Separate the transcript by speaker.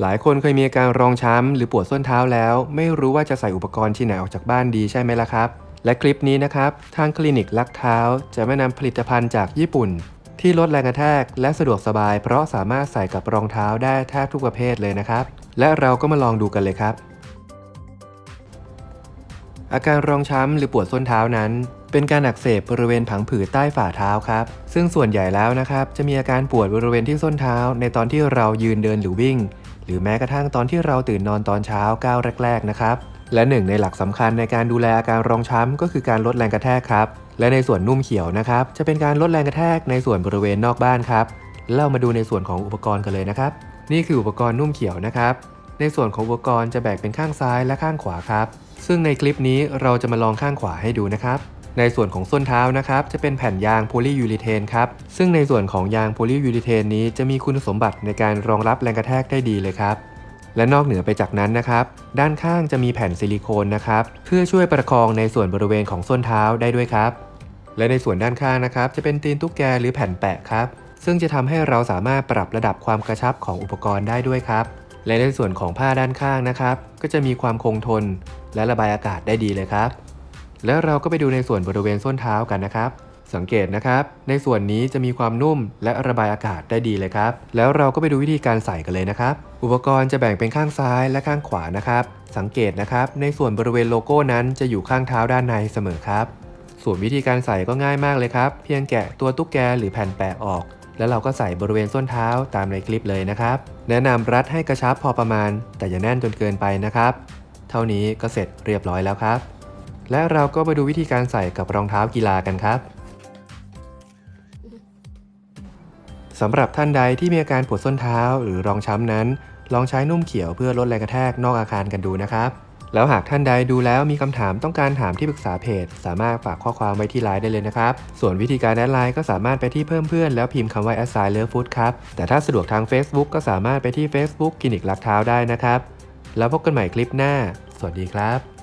Speaker 1: หลายคนเคยมีอาการรองช้ำหรือปวดส้นเท้าแล้ว ไม่รู้ว่าจะใส่อุปกรณ์ที่ไหนออกจากบ้านดีใช่ไหมล่ะครับ และคลิปนี้นะครับ ทางคลินิกลักเท้า จะแนะนำผลิตภัณฑ์จากญี่ปุ่น ที่ลดแรงกระแทกและสะดวกสบาย เพราะสามารถใส่กับรองเท้าได้แทบทุกประเภทเลยนะครับ และเราก็มาลองดูกันเลยครับ อาการรองช้ำหรือปวดส้นเท้านั้นเป็นการอักเสบบริเวณผังผืดใต้ฝ่าเท้าครับ ซึ่งส่วนใหญ่แล้วนะครับ จะมีอาการปวดบริเวณที่ส้นเท้า ในตอนที่เรายืนเดินหรือวิ่ง หรือแม้กระทั่งตอนที่เราตื่นนอนตอนเช้าก้าวแรก ๆ นะครับและหนึ่งในหลักสำคัญในการดูแลอาการรองช้ำก็คือการลดแรงกระแทกครับ และในส่วนนุ่มเขียวนะครับ จะเป็นการลดแรงกระแทกในส่วนบริเวณนอกบ้านครับแล้วเรามาดูในส่วนของอุปกรณ์กันเลยนะครับ นี่คืออุปกรณ์นุ่มเขียวนะครับ ในส่วนของอุปกรณ์จะแบ่งเป็นข้างซ้ายและข้างขวาครับ ซึ่งในคลิปนี้เราจะมาลองข้างขวาให้ดูนะครับ ในส่วนของส้นเท้านะครับจะเป็นแผ่นยางโพลียูริเทนครับซึ่งในส่วนของยางโพลียูริเทนนี้จะมีคุณสมบัติในการรองรับแรงกระแทกได้ดีเลยครับและนอกเหนือไปจากนั้นนะครับ ด้านข้างจะมีแผ่นซิลิโคนนะครับ เพื่อช่วยประคองในส่วนบริเวณของส้นเท้าได้ด้วยครับ และในส่วนด้านข้างนะครับ จะเป็นตีนตุ๊กแกหรือแผ่นแปะครับ ซึ่งจะทำให้เราสามารถปรับระดับความกระชับของอุปกรณ์ได้ด้วยครับ และในส่วนของผ้าด้านข้างนะครับ ก็จะมีความคงทน และระบายอากาศได้ดีเลยครับ แล้วเราก็ไปดูในส่วนบริเวณส้นเท้ากันนะครับ สังเกตนะครับ ในส่วนนี้จะมีความนุ่มและระบายอากาศได้ดีเลยครับ แล้วเราก็ไปดูวิธีการใส่กันเลยนะครับ อุปกรณ์จะแบ่งเป็นข้างซ้ายและข้างขวานะครับ สังเกตนะครับ ในส่วนบริเวณโลโก้นั้นจะอยู่ข้างเท้าด้านในเสมอครับ ส่วนวิธีการใส่ก็ง่ายมากเลยครับ เพียงแกะตัวตุ๊กแกหรือแผ่นแปะออก แล้วเราก็ใส่บริเวณส้นเท้าตามในคลิปเลยนะครับ แนะนำรัดให้กระชับพอประมาณ แต่อย่าแน่นจนเกินไปนะครับ เท่านี้ก็เสร็จเรียบร้อยแล้วครับ และเราก็ไปดูวิธีการใส่กับรองเท้ากีฬากันครับสำหรับท่านใดที่มีอาการปวดส้นเท้าหรือรองช้ำนั้น ลองใช้นุ่มเขียวเพื่อลดแรงกระแทกนอกอาคารกันดูนะครับ แล้วหากท่านใดดูแล้วมีคำถามต้องการถามที่ปรึกษาเพจ สามารถฝากข้อความไว้ที่ไลน์ได้เลยนะครับ ส่วนวิธีการแอดไลน์ก็สามารถไปที่เพิ่มเพื่อนแล้วพิมพ์คำว่า a s s i g n love food ครับ แต่ถ้าสะดวกทาง Facebook ก็สามารถไปที่ Facebook คลินิกลักเท้าได้นะครับ แล้วพบกันใหม่คลิปหน้า สวัสดีครับ